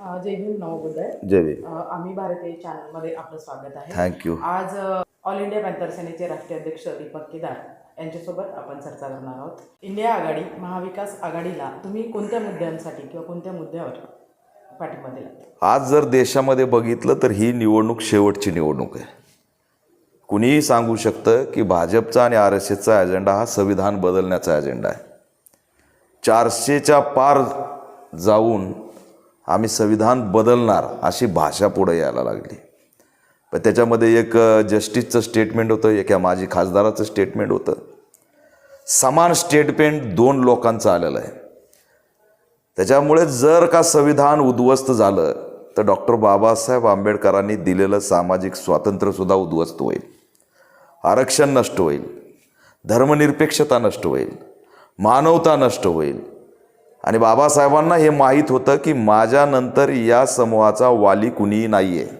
जय भीम नवोदय जय आम्ही भारतीय चॅनलमध्ये आपलं स्वागत आहे. थँक्यू आज ऑल इंडिया पॅन्थर सेनेचे राष्ट्रीय अध्यक्ष दीपक केदार यांच्यासोबत आपण चर्चा करणार आहोत. इंडिया आघाडी महाविकास आघाडीला तुम्ही कोणत्या मुद्द्यांसाठी किंवा कोणत्या मुद्द्यावर पाठिंबा दिला आज जर देशामध्ये बघितलं तर ही निवडणूक शेवटची निवडणूक आहे. कुणीही सांगू शकतं की भाजपचा आणि आर एस एसचा अजेंडा हा संविधान बदलण्याचा अजेंडा आहे. चारशेच्या पार जाऊन आम्ही संविधान बदलणार अशी भाषा पुढे यायला लागली. पण त्याच्यामध्ये एक जस्टिसचं स्टेटमेंट होतं एक माजी खासदाराचं स्टेटमेंट होतं. समान स्टेटमेंट दोन लोकांचं आलेलं आहे. त्याच्यामुळे जर का संविधान उद्ध्वस्त झालं तर डॉक्टर बाबासाहेब आंबेडकरांनी दिलेलं सामाजिक स्वातंत्र्यसुद्धा उद्ध्वस्त होईल. आरक्षण नष्ट होईल. धर्मनिरपेक्षता नष्ट होईल. मानवता नष्ट होईल. आणि बाबासाहेबांना हे माहीत होतं की माझ्यानंतर या समूहाचा वाली कुणीही नाही आहे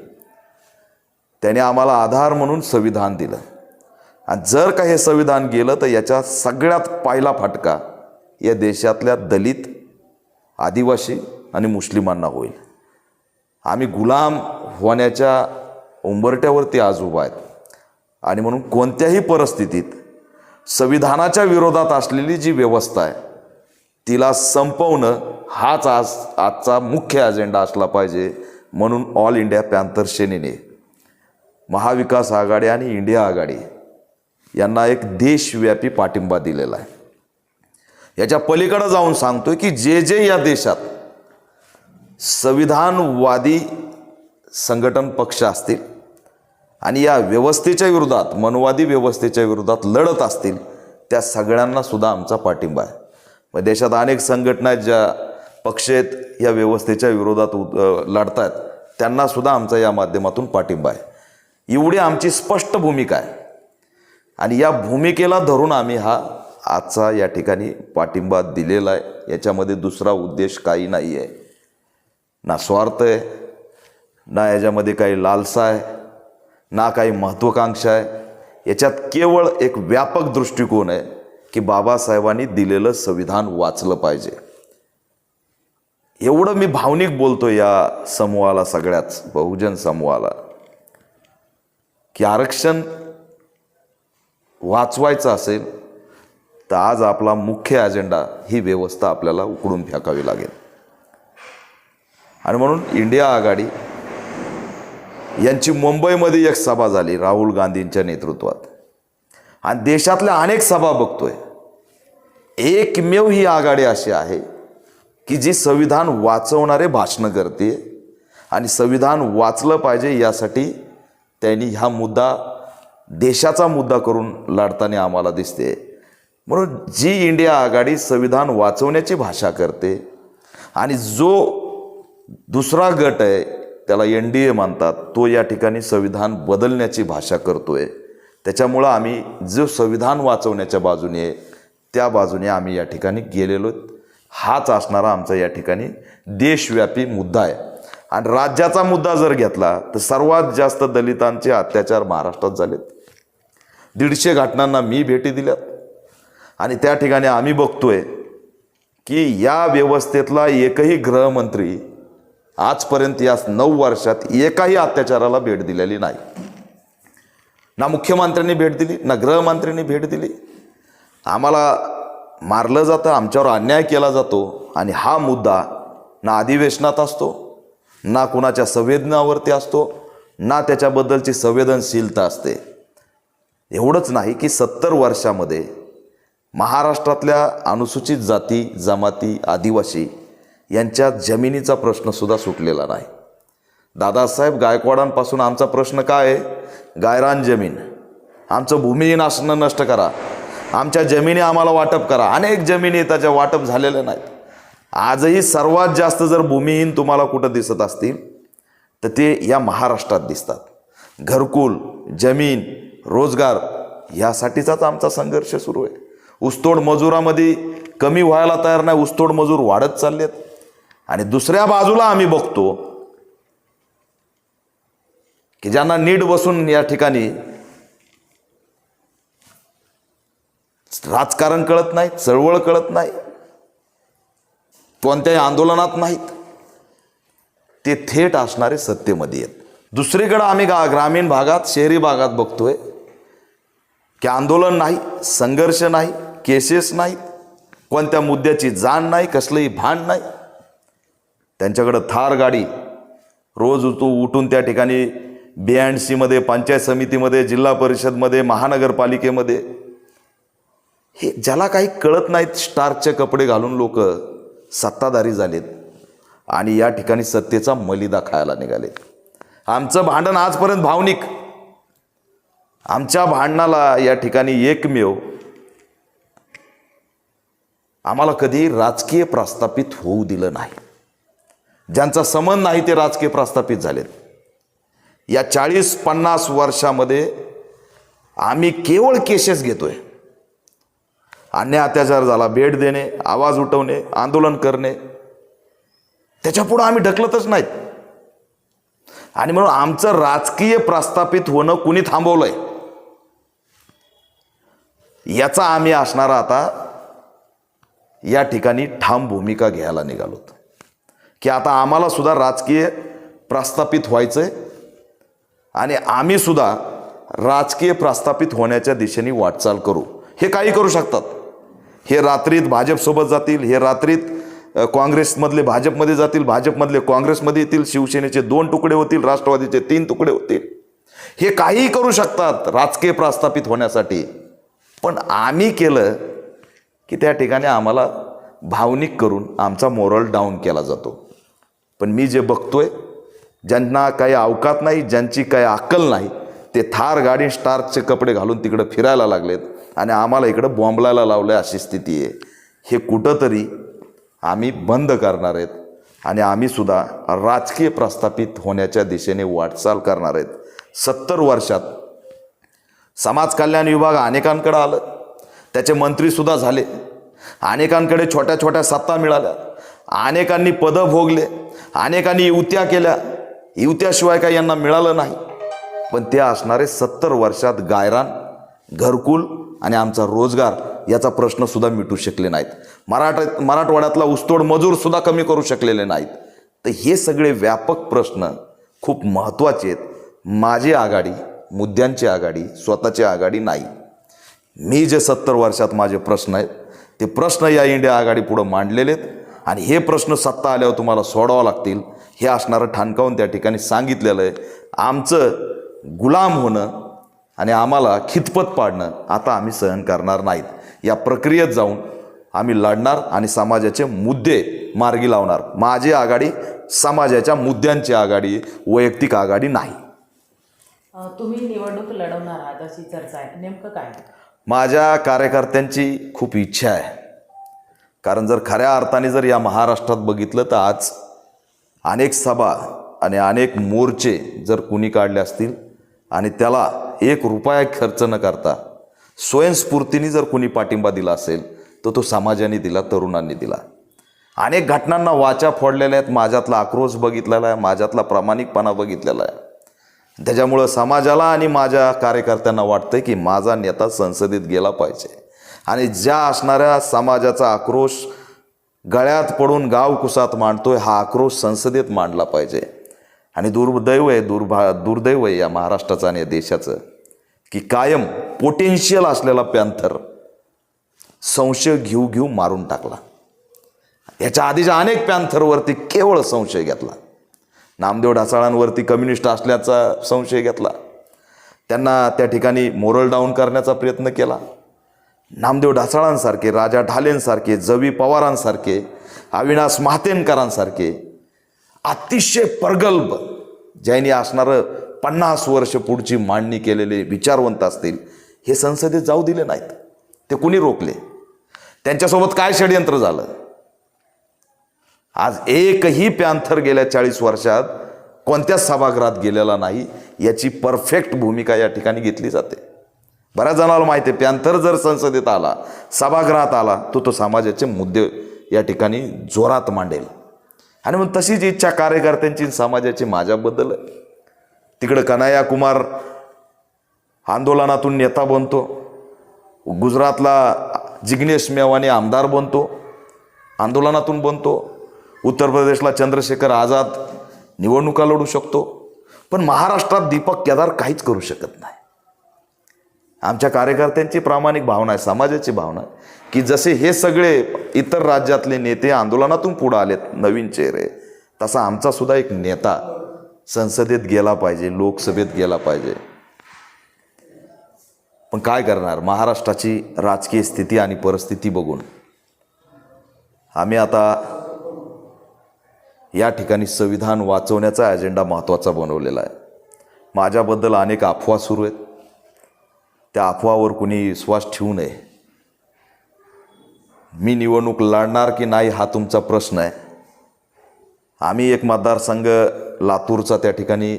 त्याने आम्हाला आधार म्हणून संविधान दिलं. आणि जर का हे संविधान गेलं तर याच्या सगळ्यात पहिला फटका या देशातल्या दलित आदिवासी आणि मुस्लिमांना होईल. आम्ही गुलाम होण्याच्या उंबरट्यावरती आज उभा आहेत. आणि म्हणून कोणत्याही परिस्थितीत संविधानाच्या विरोधात असलेली जी व्यवस्था आहे तिला संपवणं हाच आज आजचा मुख्य अजेंडा असला पाहिजे म्हणून ऑल इंडिया पॅन्थर सेनेने महाविकास आघाडी आणि इंडिया आघाडी यांना एक देशव्यापी पाठिंबा दिलेला आहे. याच्या पलीकडं जाऊन सांगतोय की जे जे या देशात संविधानवादी संघटन पक्ष असतील आणि या व्यवस्थेच्या विरोधात मनवादी व्यवस्थेच्या विरोधात लढत असतील त्या सगळ्यांना सुद्धा आमचा पाठिंबा आहे. मग देशात अनेक संघटना आहेत ज्या पक्ष आहेत या व्यवस्थेच्या विरोधात उत- लढत आहेत त्यांना सुद्धा आमचा या माध्यमातून पाठिंबा आहे. एवढी आमची स्पष्ट भूमिका आहे. आणि या भूमिकेला धरून आम्ही हा आजचा या ठिकाणी पाठिंबा दिलेला आहे. याच्यामध्ये दुसरा उद्देश काही नाही आहे. ना स्वार्थ आहे ना याच्यामध्ये काही लालसा आहे ना काही महत्त्वाकांक्षा आहे. याच्यात केवळ एक व्यापक दृष्टिकोन आहे. की बाबासाहेबांनी दिलेलं संविधान वाचलं पाहिजे. एवढं मी भावनिक बोलतो या समूहाला सगळ्याच बहुजन समूहाला की आरक्षण वाचवायचं असेल तर आज आपला मुख्य अजेंडा ही व्यवस्था आपल्याला उकडून फेकावी लागेल. आणि म्हणून इंडिया आघाडी यांची मुंबईमध्ये एक सभा झाली राहुल गांधींच्या नेतृत्वात. आणि देशातल्या अनेक सभा बघतोय. एकमेव ही आघाडी अशी आहे की जी संविधान वाचवणारे भाषणं करते आणि संविधान वाचलं पाहिजे यासाठी त्यांनी हा मुद्दा देशाचा मुद्दा करून लढताना आम्हाला दिसते. म्हणून जी इंडिया आघाडी संविधान वाचवण्याची भाषा करते आणि जो दुसरा गट आहे त्याला एन डी ए म्हणतात तो या ठिकाणी संविधान बदलण्याची भाषा करतोय. त्याच्यामुळं आम्ही जो संविधान वाचवण्याच्या बाजूने त्या बाजूने आम्ही या ठिकाणी गेलेलो आहोत. हाच असणारा आमचा या ठिकाणी देशव्यापी मुद्दा आहे. आणि राज्याचा मुद्दा जर घेतला तर सर्वात जास्त दलितांचे अत्याचार महाराष्ट्रात झालेत. दीडशे घटनांना मी भेटी दिल्यात आणि त्या ठिकाणी आम्ही बघतोय की या व्यवस्थेतला एकही गृहमंत्री आजपर्यंत या नऊ वर्षात एकाही अत्याचाराला भेट दिलेली नाही. ना मुख्यमंत्र्यांनी भेट दिली ना गृहमंत्र्यांनी भेट दिली. आम्हाला मारलं जातं आमच्यावर अन्याय केला जातो आणि हा मुद्दा ना अधिवेशनात असतो ना कुणाच्या संवेदनावरती असतो ना त्याच्याबद्दलची संवेदनशीलता असते. एवढंच नाही की सत्तर वर्षामध्ये महाराष्ट्रातल्या अनुसूचित जाती जमाती आदिवासी यांच्या जमिनीचा प्रश्नसुद्धा सुटलेला नाही. दादासाहेब गायकवाडांपासून आमचा प्रश्न काय आहे? गायरान जमीन. आमचं भूमिहीन असणं नष्ट करा. आमच्या जमिनी आम्हाला वाटप करा. अनेक जमिनी त्याच्या वाटप झालेल्या नाहीत. आजही सर्वात जास्त जर भूमिहीन तुम्हाला कुठं दिसत असतील तर ते या महाराष्ट्रात दिसतात. घरकुल जमीन रोजगार यासाठीचाच आमचा संघर्ष सुरू आहे. ऊसतोड मजुरामध्ये कमी व्हायला तयार नाही ऊसतोड मजूर वाढत चाललेत. आणि दुसऱ्या बाजूला आम्ही बघतो की ज्यांना नीट बसून या ठिकाणी राजकारण कळत नाही चळवळ कळत नाही कोणत्याही आंदोलनात नाहीत. ते थेट असणारे सत्तेमध्ये आहेत दुसरीकडं आम्ही गा ग्रामीण भागात शहरी भागात बघतोय की आंदोलन नाही संघर्ष नाही केसेस नाहीत कोणत्या मुद्द्याची जाण नाही कसलंही भान नाही. त्यांच्याकडं थार गाडी रोज उतू उठून त्या ठिकाणी बी अँड सीमध्ये पंचायत समितीमध्ये जिल्हा परिषदमध्ये महानगरपालिकेमध्ये. हे ज्याला काही कळत नाहीत स्टारचे कपडे घालून लोक सत्ताधारी झालेत आणि या ठिकाणी सत्तेचा मलिदा खायला निघाले आमचं भांडण आजपर्यंत भावनिक. आमच्या भांडणाला या ठिकाणी एकमेव. आम्हाला कधी राजकीय प्रस्थापित होऊ दिलं नाही. ज्यांचा संबंध नाही ते राजकीय प्रस्थापित झालेत. या चाळीस पन्नास वर्षामध्ये आम्ही केवळ केसेस घेतोय. अन्याय अत्याचार झाला भेट देणे आवाज उठवणे आंदोलन करणे. त्याच्यापुढं आम्ही ढकलतच नाहीत. आणि म्हणून आमचं राजकीय प्रस्थापित होणं कुणी थांबवलंय? याचा आम्ही असणारा आता या ठिकाणी ठाम भूमिका घ्यायला निघालोत. की आता आम्हाला सुद्धा राजकीय प्रस्थापित व्हायचंय. आणि आम्ही सुद्धा राजकीय प्रस्थापित होण्याच्या दिशेने वाटचाल करू. हे काही करू शकतात. हे रात्रीत भाजपसोबत जातील हे रात्रीत काँग्रेसमधले भाजपमध्ये जातील भाजपमधले काँग्रेसमध्ये येतील शिवसेनेचे दोन तुकडे होतील राष्ट्रवादीचे तीन तुकडे होतील. हे काहीही करू शकतात राजकीय प्रस्थापित होण्यासाठी. पण आम्ही केलं की त्या ठिकाणी आम्हाला भावनिक करून आमचा मोरल डाऊन केला जातो. पण मी जे बघतोय ज्यांना काही अवकात नाही ज्यांची काही अक्कल नाही ते थार गाडी स्टारचे कपडे घालून तिकडं फिरायला लागलेत आणि आम्हाला इकडं बॉम्बलायला लावलं अशी स्थिती आहे. हे कुठंतरी आम्ही बंद करणार आहेत आणि आम्हीसुद्धा राजकीय प्रस्थापित होण्याच्या दिशेने वाटचाल करणार आहेत. सत्तर वर्षात समाज कल्याण विभाग अनेकांकडे आलं त्याचे मंत्रीसुद्धा झाले अनेकांकडे छोट्या छोट्या सत्ता मिळाल्या अनेकांनी पदं भोगले अनेकांनी युत्या केल्या युत्याशिवाय काय यांना मिळालं नाही. पण ते असणारे सत्तर वर्षात गायरान घरकुल आणि आमचा रोजगार याचा प्रश्नसुद्धा मिटू शकले नाहीत. मराठा मराठवाड्यातला ऊसतोड मजूरसुद्धा कमी करू शकलेले नाहीत. तर हे सगळे व्यापक प्रश्न खूप महत्त्वाचे आहेत. माझी आघाडी मुद्द्यांची आघाडी स्वतःची आघाडी नाही. मी जे सत्तर वर्षात माझे प्रश्न आहेत ते प्रश्न या इंडिया आघाडी पुढं मांडलेले आहेत. आणि हे प्रश्न सत्ता आल्यावर तुम्हाला सोडावं लागतील. हे असणारं ठाणकावून त्या ठिकाणी सांगितलेलं आहे. आमचं गुलाम होणं आणि आम्हाला खितपत पाडणं आता आम्ही सहन करणार नाहीत. या प्रक्रियेत जाऊन आम्ही लढणार आणि समाजाचे मुद्दे मार्गी लावणार. माझी आघाडी समाजाच्या मुद्द्यांची आघाडी वैयक्तिक आघाडी नाही. तुम्ही निवडणूक लढवणार आहात अशी चर्चा आहे. नेमकं काय? माझ्या कार्यकर्त्यांची खूप इच्छा आहे. कारण जर खऱ्या अर्थाने जर या महाराष्ट्रात बघितलं तर आज अनेक सभा आणि अनेक मोर्चे जर कुणी काढले असतील आणि त्याला एक रुपया खर्च न करता स्वयंस्फूर्तीने जर कुणी पाठिंबा दिला असेल तर तो समाजाने दिला तरुणांनी दिला. अनेक घटनांना वाचा फोडलेल्या आहेत. माझ्यातला आक्रोश बघितलेला आहे. माझ्यातला प्रामाणिकपणा बघितलेला आहे. त्याच्यामुळं समाजाला आणि माझ्या कार्यकर्त्यांना वाटतं की माझा नेता संसदेत गेला पाहिजे. आणि ज्या असणाऱ्या समाजाचा आक्रोश गळ्यात पडून गाव कुसात मांडतोय हा आक्रोश संसदेत मांडला पाहिजे. आणि दुर्दैव आहे दुर्भा दुर्दैव आहे या महाराष्ट्राचं आणि या देशाचं की कायम पोटेन्शियल असलेला पॅन्थर संशय घेऊ घेऊ मारून टाकला. याच्या आधीच्या अनेक पॅन्थरवरती केवळ संशय घेतला. नामदेव ढासाळांवरती कम्युनिस्ट असल्याचा संशय घेतला. त्यांना त्या ठिकाणी मोरल डाऊन करण्याचा प्रयत्न केला. नामदेव ढासाळांसारखे राजा ढालेंसारखे जवी पवारांसारखे अविनाश महातेनकरांसारखे अतिशय प्रगल्भ ज्यांनी असणारं पन्नास वर्ष पुढची मांडणी केलेले विचारवंत असतील हे संसदेत जाऊ दिले नाहीत. ते कुणी रोखले? त्यांच्यासोबत काय षडयंत्र झालं? आज एकही पॅन्थर गेल्या चाळीस वर्षात कोणत्याच सभागृहात गेलेला नाही याची परफेक्ट भूमिका या ठिकाणी घेतली जाते. बऱ्याच जणांना माहिती आहे पॅन्थर जर संसदेत आला सभागृहात आला तो तो समाजाचे मुद्दे या ठिकाणी जोरात मांडेल. आणि मग तशीच इच्छा कार्यकर्त्यांची समाजाची माझ्याबद्दल तिकडं कन्हैया कुमार आंदोलनातून नेता बनतो गुजरातला जिग्नेश मेवानी आमदार बनतो आंदोलनातून बनतो उत्तर प्रदेशला चंद्रशेखर आझाद निवडणुका लढू शकतो पण महाराष्ट्रात दीपक केदार काहीच करू शकत नाही. आमच्या कार्यकर्त्यांची प्रामाणिक भावना आहे समाजाची भावना आहे की जसे हे सगळे इतर राज्यातले नेते आंदोलनातून पुढं आलेत नवीन चेहरे तसा आमचा सुद्धा एक नेता संसदेत गेला पाहिजे लोकसभेत गेला पाहिजे. पण काय करणार? महाराष्ट्राची राजकीय स्थिती आणि परिस्थिती बघून. आम्ही आता या ठिकाणी संविधान वाचवण्याचा अजेंडा महत्त्वाचा बनवलेला आहे. माझ्याबद्दल अनेक अफवा सुरू आहेत. त्या अफवावर कुणी विश्वास ठेवू नये. मी निवडणूक लढणार की नाही हा तुमचा प्रश्न आहे. आम्ही एक मतदारसंघ लातूरचा त्या ठिकाणी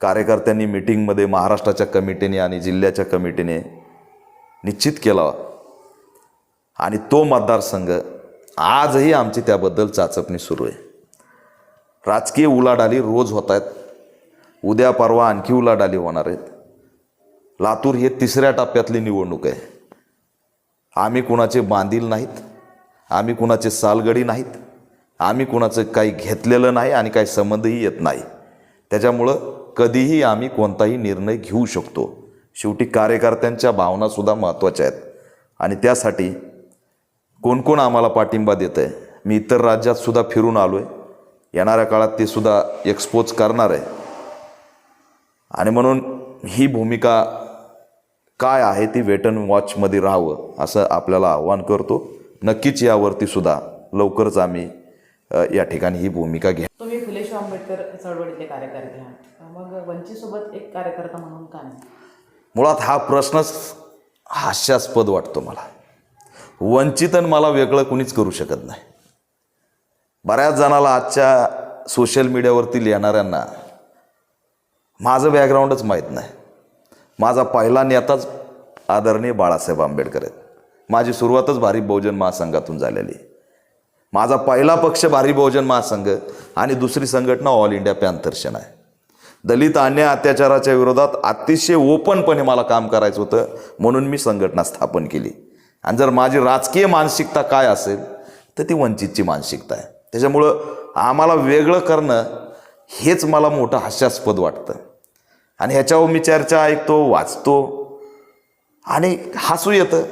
कार्यकर्त्यांनी मिटिंगमध्ये महाराष्ट्राच्या कमिटीने आणि जिल्ह्याच्या कमिटीने निश्चित केला आणि तो मतदारसंघ आजही आमची त्याबद्दल चाचपणी सुरू आहे. राजकीय उलाढाली रोज होत आहेत. उद्या परवा आणखी उलाढाली होणार आहेत. लातूर हे तिसऱ्या टप्प्यातली निवडणूक आहे. आम्ही कुणाचे बांधील नाहीत आम्ही कुणाचे सालगडी नाहीत आम्ही कुणाचं काही घेतलेलं नाही आणि काही संबंधही येत नाही. त्याच्यामुळं कधीही आम्ही कोणताही निर्णय घेऊ शकतो. शेवटी कार्यकर्त्यांच्या भावनासुद्धा महत्त्वाच्या आहेत. आणि त्यासाठी कोण कोण आम्हाला पाठिंबा देत आहे? मी इतर राज्यातसुद्धा फिरून आलो आहे येणाऱ्या काळात ते सुद्धा एक्सपोज करणार आहे. आणि म्हणून ही भूमिका काय आहे ती वेट अँड वॉचमध्ये राहावं असं आपल्याला आव्हान करतो. नक्कीच यावरती सुद्धा लवकरच आम्ही या ठिकाणी ही भूमिका घ्या तुम्ही फुले शाहू आंबेडकर चळवळीतले कार्यकर्ते आहात. मग वंचितसोबत एक कार्यकर्ता म्हणून का नाही? मुळात हा प्रश्नच हास्यास्पद वाटतो मला. वंचितन मला वेगळं कुणीच करू शकत नाही. बऱ्याच जणाला आजच्या सोशल मीडियावरती लिहिणाऱ्यांना माझं बॅकग्राऊंडच माहीत नाही. माझा पहिला नेताच आदरणीय बाळासाहेब आंबेडकर आहेत. माझी सुरुवातच भारी बहुजन महासंघातून झालेली. आहे. माझा पहिला पक्ष भारी बहुजन महासंघ आणि दुसरी संघटना ऑल इंडिया पॅन्थर्शन आहे. दलित अन्याय अत्याचाराच्या विरोधात अतिशय ओपनपणे मला काम करायचं होतं म्हणून मी संघटना स्थापन केली. आणि जर माझी राजकीय मानसिकता काय असेल तर ती वंचितची मानसिकता आहे. त्याच्यामुळं आम्हाला वेगळं करणं हेच मला मोठं हास्यास्पद वाटतं. आणि ह्याच्यावर मी चर्चा ऐकतो वाचतो. आणि हसू येतं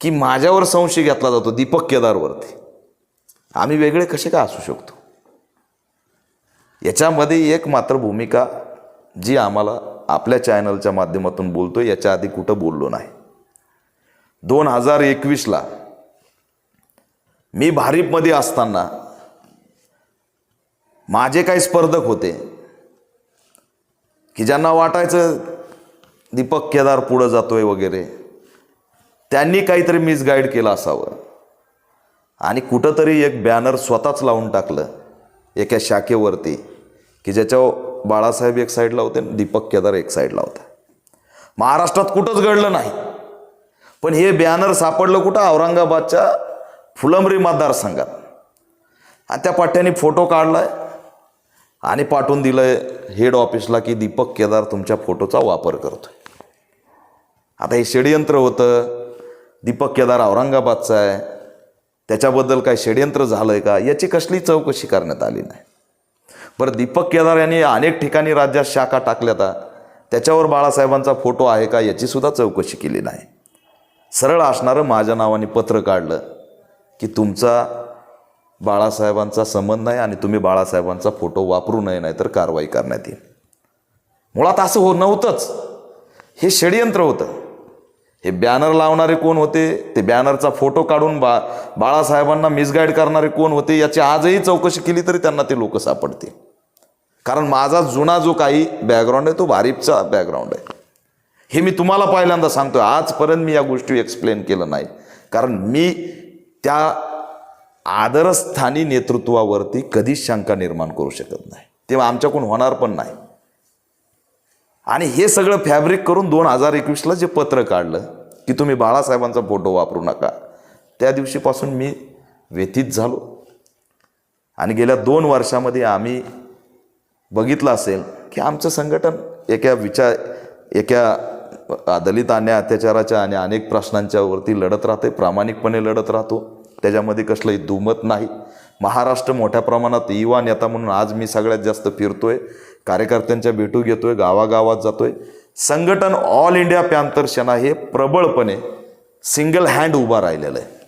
की माझ्यावर संशय घेतला जातो दीपक केदारवरती. आम्ही वेगळे कसे काय असू शकतो? याच्यामध्ये एक मात्र भूमिका जी आम्हाला आपल्या चॅनलच्या माध्यमातून बोलतो याच्या आधी कुठं बोललो नाही. दोन हजार एकवीसला मी भारीपमध्ये असताना माझे काही स्पर्धक होते. की ज्यांना वाटायचं दीपक केदार पुढं जातोय वगैरे त्यांनी काहीतरी मिसगाईड केलं असावं. आणि कुठंतरी एक बॅनर स्वतःच लावून टाकलं एका शाखेवरती की ज्याच्यावर बाळासाहेब एक साईडला होते दीपक केदार एक साईडला होता. महाराष्ट्रात कुठंच घडलं नाही. पण हे बॅनर सापडलं कुठं? औरंगाबादच्या फुलंबरी मतदारसंघात. आणि त्या पाठ्याने फोटो काढलाय. आणि पाठवून दिलंय हेड ऑफिसला की दीपक केदार तुमच्या फोटोचा वापर करतोय. आता हे षडयंत्र होतं. दीपक केदार औरंगाबादचा आहे. त्याच्याबद्दल काय षडयंत्र झालं आहे का? याची कसली चौकशी करण्यात आली नाही. बरं दीपक केदार यांनी अनेक ठिकाणी राज्यात शाखा टाकल्यात त्याच्यावर बाळासाहेबांचा फोटो आहे का? याचीसुद्धा चौकशी केली नाही. सरळ असणारं माझ्या नावाने पत्र काढलं की तुमचा बाळासाहेबांचा संबंध आहे आणि तुम्ही बाळासाहेबांचा फोटो वापरू नये नाही तर कारवाई करण्यात येईल. मुळात असं हो नव्हतंच. हे षडयंत्र होतं. हे बॅनर लावणारे कोण होते? ते बॅनरचा फोटो काढून बा बाळासाहेबांना मिसगाईड करणारे कोण होते? याची आजही चौकशी केली तरी त्यांना ते लोक सापडतील. कारण माझा जुना जो काही बॅकग्राऊंड आहे तो भारीपचा बॅकग्राऊंड आहे. हे मी तुम्हाला पहिल्यांदा सांगतो आजपर्यंत मी या गोष्टी एक्सप्लेन केलं नाही. कारण मी त्या आदरस्थानी नेतृत्वावरती कधीच शंका निर्माण करू शकत नाही. तेव्हा आमच्याकडून होणार पण नाही. आणि हे सगळं फॅब्रिक करून दोन हजार एकवीसला जे पत्र काढलं की तुम्ही बाळासाहेबांचा फोटो वापरू नका त्या दिवशीपासून मी व्यथित झालो. आणि गेल्या दोन वर्षामध्ये आम्ही बघितलं असेल की आमचं संघटन एका विचार एका दलित आणि अत्याचाराच्या आणि अनेक प्रश्नांच्यावरती लढत राहते प्रामाणिकपणे लढत राहतो. त्याच्यामध्ये कसलंही दुमत नाही. महाराष्ट्र मोठ्या प्रमाणात युवा नेता म्हणून आज मी सगळ्यात जास्त फिरतोय. कार्यकर्त्यांच्या भेटू घेतोय गावागावात जातोय. संघटन ऑल इंडिया पॅन्थर सेना हे प्रबळपणे सिंगल हँड उभा राहिलेलं आहे.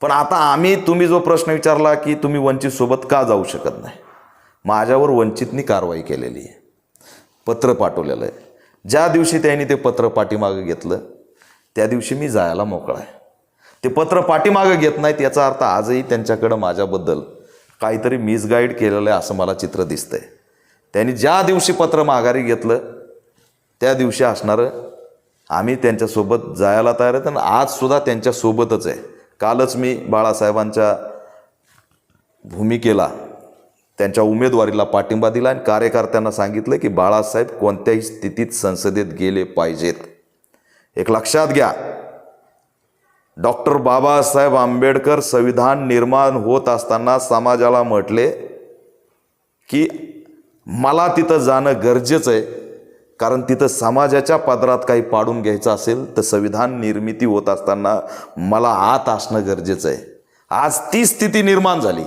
पण आता आम्ही तुम्ही जो प्रश्न विचारला की तुम्ही वंचितसोबत का जाऊ शकत नाही? माझ्यावर वंचितनी कारवाई केलेली आहे. पत्र पाठवलेलं आहे. ज्या दिवशी त्यांनी ते पत्र पाठीमागं घेतलं त्या दिवशी मी जायला मोकळा आहे. ते पत्र पाठीमागं घेत नाहीत याचा अर्थ आजही त्यांच्याकडं माझ्याबद्दल काहीतरी मिसगाईड केलेलं आहे असं मला चित्र दिसतंय. त्यांनी ज्या दिवशी पत्र माघारी घेतलं त्या दिवशी असणारं आम्ही त्यांच्यासोबत जायला तयार आहेत आणि आजसुद्धा त्यांच्यासोबतच आहे. कालच मी बाळासाहेबांच्या भूमिकेला त्यांच्या उमेदवारीला पाठिंबा दिला आणि कार्यकर्त्यांना सांगितलं की बाळासाहेब कोणत्याही स्थितीत संसदेत गेले पाहिजेत. एक लक्षात घ्या डॉक्टर बाबासाहेब आंबेडकर संविधान निर्माण होत असताना समाजाला म्हटले की मला तिथं जाणं गरजेचं आहे कारण तिथं समाजाच्या पदरात काही पाडून घ्यायचं असेल तर संविधान निर्मिती होत असताना मला आत असणं गरजेचं आहे. आज ती स्थिती निर्माण झाली.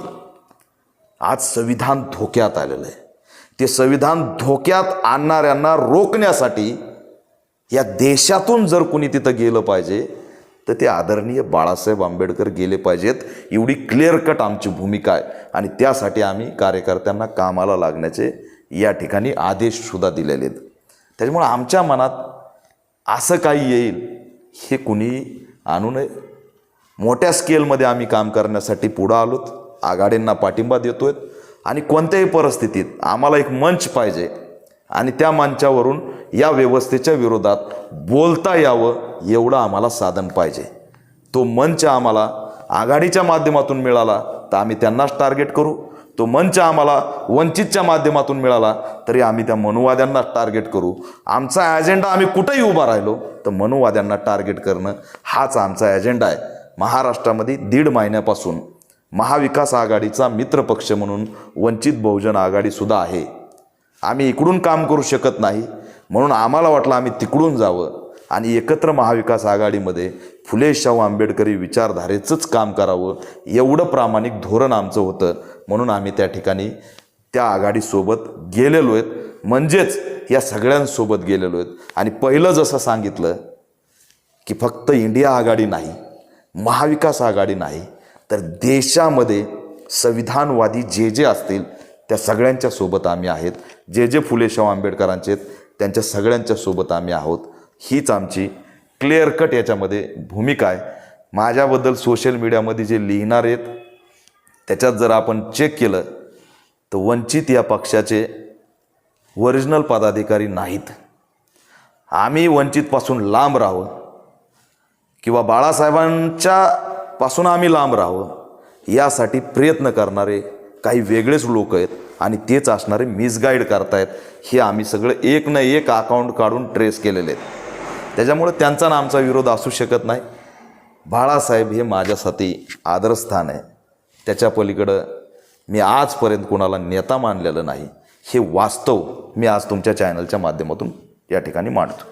आज संविधान धोक्यात आलेलं आहे. ते संविधान धोक्यात आणणाऱ्यांना रोखण्यासाठी या देशातून जर कुणी तिथं गेलं पाहिजे तर ते आदरणीय बाळासाहेब आंबेडकर गेले पाहिजेत. एवढी क्लिअर कट आमची भूमिका आहे. आणि त्यासाठी आम्ही कार्यकर्त्यांना कामाला लागण्याचे या ठिकाणी आदेशसुद्धा दिलेले आहेत. त्याच्यामुळं आमच्या मनात असं काही येईल हे कुणी आणू नये. मोठ्या स्केलमध्ये आम्ही काम करण्यासाठी पुढं आलोत. आघाडींना पाठिंबा देतो आहेत आणि कोणत्याही परिस्थितीत आम्हाला एक मंच पाहिजे. आणि त्या मंचावरून या व्यवस्थेच्या विरोधात बोलता यावं एवढं आम्हाला साधन पाहिजे. तो मंच आम्हाला आघाडीच्या माध्यमातून मिळाला तर आम्ही त्यांनाच टार्गेट करू. तो मंच आम्हाला वंचितच्या माध्यमातून मिळाला तरी आम्ही त्या मनुवाद्यांनाच टार्गेट करू. आमचा ॲजेंडा आम्ही कुठेही उभा राहिलो तर मनुवाद्यांना टार्गेट करणं हाच आमचा ॲजेंडा आहे. महाराष्ट्रामध्ये दीड महिन्यापासून महाविकास आघाडीचा मित्रपक्ष म्हणून वंचित बहुजन आघाडीसुद्धा आहे. आम्ही इकडून काम करू शकत नाही. म्हणून आम्हाला वाटलं आम्ही तिकडून जावं. आणि एकत्र महाविकास आघाडीमध्ये फुले शाहू आंबेडकरी विचारधारेचंच काम करावं. एवढं प्रामाणिक धोरण आमचं होतं. म्हणून आम्ही त्या ठिकाणी त्या आघाडीसोबत गेलेलो आहेत. म्हणजेच या सगळ्यांसोबत गेलेलो आहेत. आणि पहिलं जसं सांगितलं की फक्त इंडिया आघाडी नाही महाविकास आघाडी नाही तर देशामध्ये संविधानवादी जे जे असतील त्या सगळ्यांच्या सोबत आम्ही आहेत. जे जे फुले शाहू आंबेडकरांचे आहेत त्यांच्या सगळ्यांच्या सोबत आम्ही आहोत. हीच आमची क्लिअर कट याच्यामध्ये भूमिका आहे. माझ्याबद्दल सोशल मीडियामध्ये जे लिहिणार आहेत त्याच्यात जर आपण चेक केलं तर वंचित या पक्षाचे ओरिजिनल पदाधिकारी नाहीत. आम्ही वंचितपासून लांब राहू किंवा बाळासाहेबांच्या पासून आम्ही लांब राहावं. यासाठी प्रयत्न करणारे काही वेगळेच लोक आहेत. आणि तेच असणारे मिसगाईड करतायत. हे आम्ही सगळं एक न एक अकाउंट काढून ट्रेस केलेले आहेत. त्याच्यामुळे त्यांचा ना आमचा विरोध असू शकत नाही. बाळासाहेब हे माझ्यासाठी आदरस्थान आहे. त्याच्या पलीकडं मी आजपर्यंत कोणाला नेता मानलेलं नाही. हे वास्तव मी आज तुमच्या चॅनलच्या माध्यमातून या ठिकाणी मांडतो.